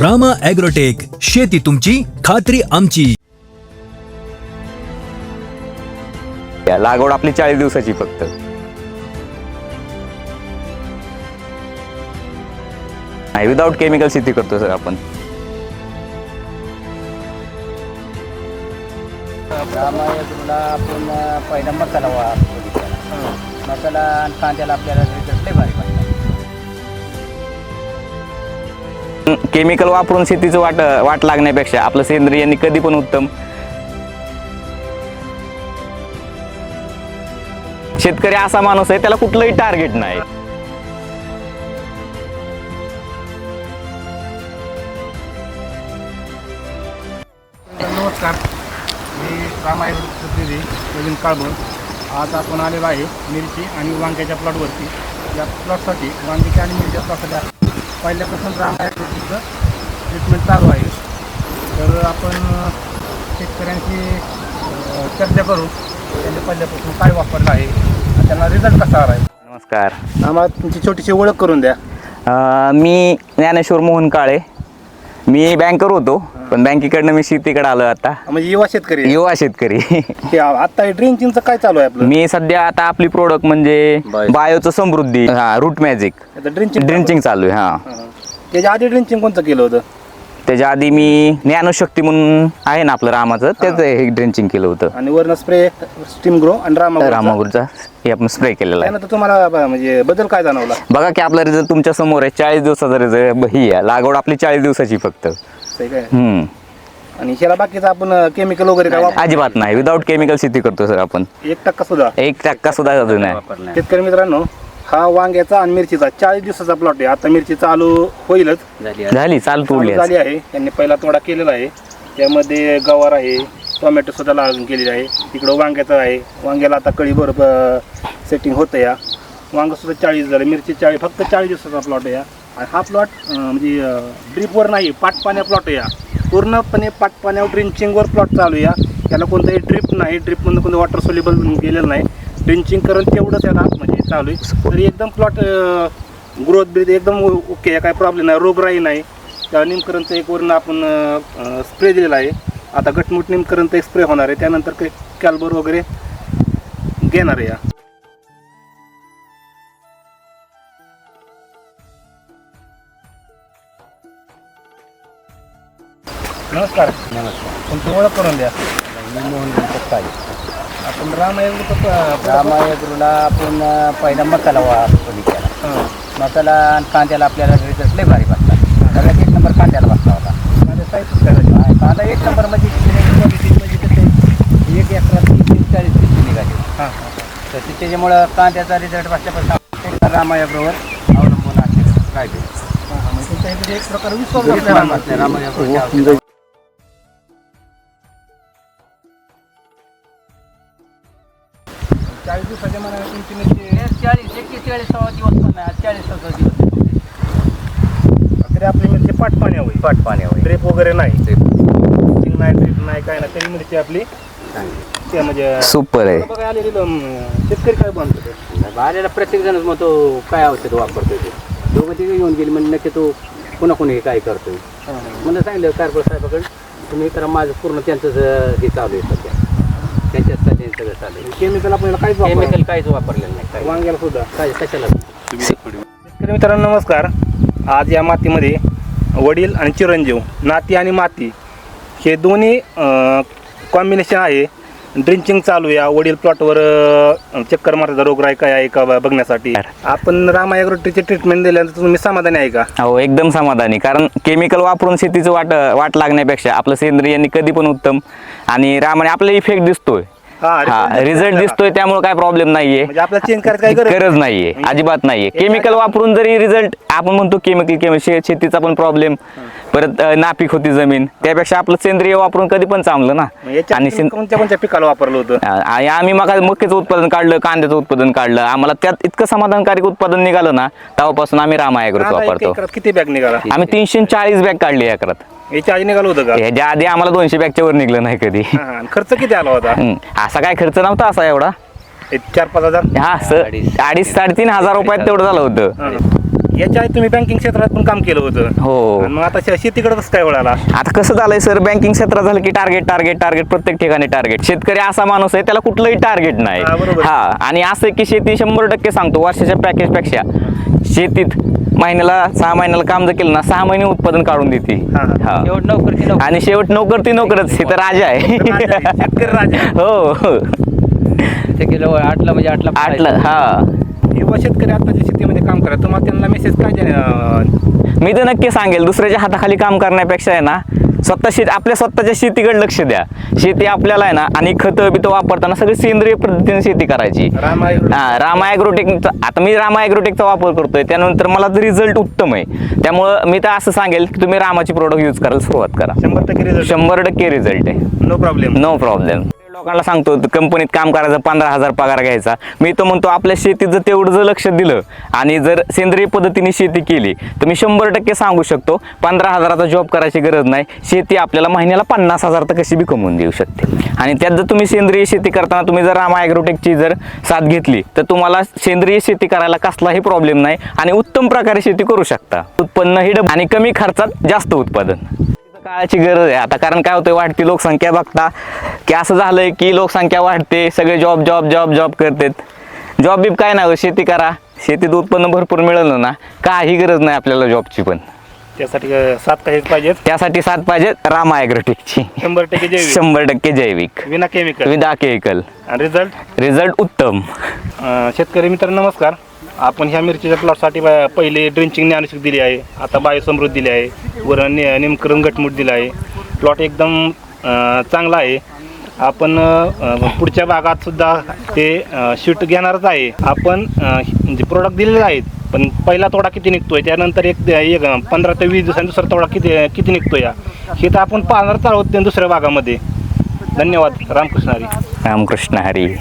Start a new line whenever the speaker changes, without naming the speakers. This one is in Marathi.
रामा ॲग्रोटेक शेती तुमची खात्री आमची.
या लागवड आपली चाळीस दिवसाची फक्त. नाही विदाऊट केमिकल शेती करतो सर आपण.
रामायणाला आपण पहिला मसाला वा बघितला. मसाला आणि कांद्याला आपल्याला रिझल्ट लय भारी
केमिकल वापरून शेतीचं वाट वाट लागण्यापेक्षा आपलं सेंद्रियांनी कधी पण उत्तम. शेतकरी असा माणूस आहे त्याला कुठलंही टार्गेट नाही.
नमस्कार. मी रामायण आहे प्रवीण आज आपण आलेलो आहे मिरची आणि वांग्याच्या प्लॉटवरती या प्लॉटसाठी वांग्याच्या आणि मिरच्या प्लॉटसाठी पहिल्यापासून रामायणचं ट्रीटमेंट चालू आहे. तर आपण अ, चर्चा करू. त्यांनी पहिल्यापासून काय वापरलं आहे त्यांना रिझल्ट कसा आला आहे?
नमस्कार.
आम्हाला तुमची छोटीशी ओळख करून द्या.
मी ज्ञानेश्वर मोहन काळे. मी बँकर होतो पण बँकेकडनं मी शेतीकडे आलो आता.
म्हणजे युवा शेतकरी.
युवा शेतकरी.
आता हे ड्रिंकिंगचं काय चालू आहे आपलं?
मी सध्या आता आपली प्रोडक्ट म्हणजे बायोचं समृद्धी हा रूट मॅजिक
आता ड्रिंचिंग
चालू आहे हा.
त्याच्या आधी ड्रिंचिंग कोणतं केलं होतं?
त्याच्या आधी मी ज्ञानशक्ती म्हणून आहे ना आपलं रामाचं त्याचं हे ड्रिंचिंग केलं होतं.
आणि वरनं स्प्रे स्टीम ग्रो आणि रामा
रामागुरचा हे आपण स्प्रे केलेला आहे.
त्यानंतर तुम्हाला ब- म्हणजे बदल काय जाणवला?
बघा की आपला रिझल्ट तुमच्यासमोर आहे चाळीस दिवसाचा रिझल्ट ही आहे. लागवड आपली चाळीस दिवसाची फक्त.
सही काय?
हम्म.
आणि ह्याला बाकीचं आपण केमिकल वगैरे काय वापर
अजिबात नाही. विदाऊट केमिकल शेती करतो सर आपण.
एक टक्का सुद्धा.
एक टक्का सुद्धा अजून नाही.
शेतकरी मित्रांनो हा वांग्याचा आणि मिरचीचा चाळीस दिवसाचा प्लॉट आहे. आता मिरची चालू होईलच.
झाली
झाली चाल
चालू
तोडली
झाली आहे. त्यांनी पहिला तोडा केलेला आहे. त्यामध्ये गवार आहे टोमॅटो सुद्धा लागून केलेली आहे. इकडं वांग्याचं आहे. वांग्याला आता कळी बरोबर सेटिंग होतं या. वांग सुद्धा चाळीस झालं. मिरची चाळीस फक्त चाळीस दिवसाचा प्लॉट आहे या. आणि हा प्लॉट म्हणजे ड्रीपवर नाही पाटपाण्या प्लॉट आहे या. पूर्णपणे पाटपाण्यावर ड्रिंचिंगवर प्लॉट चालू आहे या. त्याला कोणताही ड्रिप नाही. ड्रिपमधून कोणतं वॉटर सोल्युबल गेलेलं नाही. ड्रिंचिंग करून तेवढं त्याला म्हणजे चालू आहे. तरी एकदम प्लॉट ग्रोथ ब्रीथ एकदम ओके काय प्रॉब्लेम नाही रोगराई नाही. त्या निमकरणचं एक वरून आपण स्प्रे दिलेला आहे. आता गटमुट निमकरणचं एक स्प्रे होणार आहे. त्यानंतर काही कॅल्बर वगैरे घेणार आहे या. नमस्कार.
नमस्कार.
तुमची ओळख करून द्या.
मोहन काय
आपण रामायण
रामायगुरूला आपण पहिला मसाला वा बघितला मसाला आणि कांद्याला आपल्याला रिझल्ट लय भारी वाटला. सगळ्यात एक नंबर कांद्याला बसला होता. कांदा एक नंबर म्हणजे म्हणजे कसं एक एकरात तीस तीस चाळीस पिशवी निघाली. तर ते त्याच्यामुळं कांद्याचा रिझल्ट बसल्यापासून रामायगृहवर अवलंबून काय ते
एक प्रकार विश्वास बसला चाळीस
एक्केचाळीसावा दिवस पण नाही चाळीसावा दिवस
तरी आपली मिरची पाटपाणी होईल
पाट पाणी होईल
ड्रेप वगैरे नाही. ड्रिंचिंग नाही ड्रिप नाही काय नाही. तरी मिरची आपली. ते म्हणजे
सुपर आहे.
बघा आलेली अं, शेतकरी काय बनतो
आलेला प्रत्येक जणच मग तो काय औषध वापरतोय ते? दोघं तिघे येऊन गेली म्हणजे नक्की तो पुन्हा कोणी काय करतोय? मला सांगितलं कारभार साहेबाकडे तुम्ही करा माझं पूर्ण त्यांचंच अं, हे चालू आहे सध्या. त्यांच्याच सध्या सगळं चालू आहे.
केमिकल आपल्याला काहीच वापर
केमिकल काहीच वापरलेलं नाही काय
वांग्याला सुद्धा.
काय कशाला?
शेतकरी मित्रांनो नमस्कार. आज या मातीमध्ये वडील आणि चिरंजीव नाती आणि माती हे दोन्ही कॉम्बिनेशन आहे. ड्रिंचिंग चालू या वडील प्लॉटवर चक्कर मारता रोगराई काय आहे का बघण्यासाठी. आपण रामायग्रोटीची ट्रीटमेंट दिल्यानंतर तुम्ही समाधानी आहे का?
हो एकदम समाधानी. कारण केमिकल वापरून शेतीचं वाट वाट लागण्यापेक्षा आपलं सेंद्रियांनी कधी पण उत्तम. आणि रामाने आपला इफेक्ट दिसतोय.
हा,
रिझल्ट
दिसतोय
त्यामुळे काय प्रॉब्लेम नाहीये.
म्हणजे आपल्याला चेंज करायचं काही गरज
नाहीये अजिबात नाहीये. केमिकल वापरून जरी रिझल्ट आपण म्हणतो केमिकल शेतीचा पण प्रॉब्लेम परत नापीक होती जमीन. त्यापेक्षा आपलं सेंद्रिय वापरून कधी पण चांगलं ना. आणि
पिकाला वापरलं होतं?
आम्ही मग मक्याचं उत्पादन काढलं कांद्याचं उत्पादन काढलं. आम्हाला त्यात इतकं समाधानकारक उत्पादन निघालं ना तेव्हापासून आम्ही
एक
वापरतो
किती बॅग निघाला?
आम्ही तीनशे चाळीस बॅग काढली एकरात.
याच्या आधी निघालं होतं का?
ह्याच्या आधी आम्हाला दोनशे बॅगच्या वर निघलं नाही कधी.
हा, हा. आणि खर्च किती आला होता?
हम्म. असा काय खर्च नव्हता असा एवढा.
एक चार पाच हजार?
हा स अडीच साडेतीन हजार रुपयात तेवढं झालं होतं.
याच्या आधी तुम्ही बँकिंग क्षेत्रात पण काम केलं होतं.
हो.
आणि मग आता शेतीकडे कसं काय वळाला?
आता कसं झालंय सर बँकिंग क्षेत्रात झालं की टार्गेट टार्गेट टार्गेट प्रत्येक ठिकाणी टार्गेट शेतकरी असा माणूस आहे त्याला कुठलंही टार्गेट नाही.
हा, बरोबर.
हा आणि असं आहे की शेती शंभर टक्के सांगतो वर्षाच्या पॅकेजपेक्षा. शेतीत महिन्याला सहा महिन्याला काम जर केलं ना सहा महिने उत्पादन काढून देते.
हा, हा.
हा.
नोकर नोकर
आणि शेवट नोकर ती नोकरच हे तर राजा आहे.
राजा आहे, शेतकरी राजा आहे.
हो हो.
ते गेलं आठला म्हणजे आठला
आटलं हा.
युवा शेतकरी आताच्या शेतीमध्ये काम करा तुम्हाला त्यांना मेसेज काय
मी तर नक्की सांगेल दुसऱ्याच्या हाताखाली काम करण्यापेक्षा आहे ना स्वतः शेती आपल्या स्वतःच्या शेतीकडे लक्ष द्या. शेती आपल्याला आहे ना आणि खतं बितं वापरताना सगळी सेंद्रिय पद्धतीने शेती करायची.
राम
हा रामा ॲग्रोटेकचा आता मी रामा ॲग्रोटेकचा वापर करतोय त्यानंतर मला रिझल्ट उत्तम आहे. त्यामुळं मी तर असं सांगेल की तुम्ही रामाची प्रोडक्ट यूज करायला सुरुवात करा.
शंभर टक्के रिझल्ट
शंभर टक्के रिझल्ट आहे.
नो प्रॉब्लेम
नो प्रॉब्लेम लोकांना सांगतो कंपनीत काम करायचं पंधरा हजार पगार घ्यायचा. मी तर म्हणतो आपल्या शेतीत जर तेवढं जर लक्ष दिलं आणि जर सेंद्रिय पद्धतीने शेती केली तर मी शंभर टक्के सांगू शकतो पंधरा हजाराचा जॉब करायची गरज नाही. शेती आपल्याला महिन्याला पन्नास हजार तर कशी बी कमवून देऊ शकते. आणि त्यात जर तुम्ही सेंद्रिय शेती करताना तुम्ही जर रामा ॲग्रोटेकची जर साथ घेतली तर तुम्हाला सेंद्रिय शेती करायला कसलाही प्रॉब्लेम नाही आणि उत्तम प्रकारे शेती करू शकता. उत्पन्न ही डब- आणि कमी खर्चात जास्त उत्पादन. काळाची गरज आहे. आता कारण काय होतंय वाढती लोकसंख्या बघता की असं झालंय की लोकसंख्या वाढते सगळे जॉब जॉब जॉब जॉब करतात. जॉब बीब काय नाही शेती करा. शेतीत उत्पन्न भरपूर मिळालं ना काही गरज नाही आपल्याला जॉबची पण.
त्यासाठी सात काही पाहिजेत?
त्यासाठी साथ पाहिजे रामा ॲग्रोटेकची.
शंभर टक्के जैविक.
शंभर टक्के जैविक.
विना केमिकल.
विदा केमिकल.
आणि रिझल्ट
रिझल्ट उत्तम.
शेतकरी मित्र नमस्कार. आपण ह्या मिरचीच्या प्लॉटसाठी बा पहिले ड्रिंचिंग ज्ञानशक्ती दिली आहे. आता बायोसमृद्ध दिली आहे. वर नि- निमकरण घटमूट दिला आहे. प्लॉट एकदम अं, चांगला आहे. आपण अं, पुढच्या भागात सुद्धा ते शूट घेणारच आहे. आपण अं, म्हणजे जे प्रोडक्ट दिलेले आहेत पण पहिला तोडा किती निघतोय? त्यानंतर एक एक पंधरा ते वीस दिवसांनी दुसरा तोडा किती किती निघतोय? हे तर आपण पाहणारच आहोत त्या दुसऱ्या भागामध्ये. धन्यवाद. रामकृष्ण हरी.
रामकृष्ण हरी.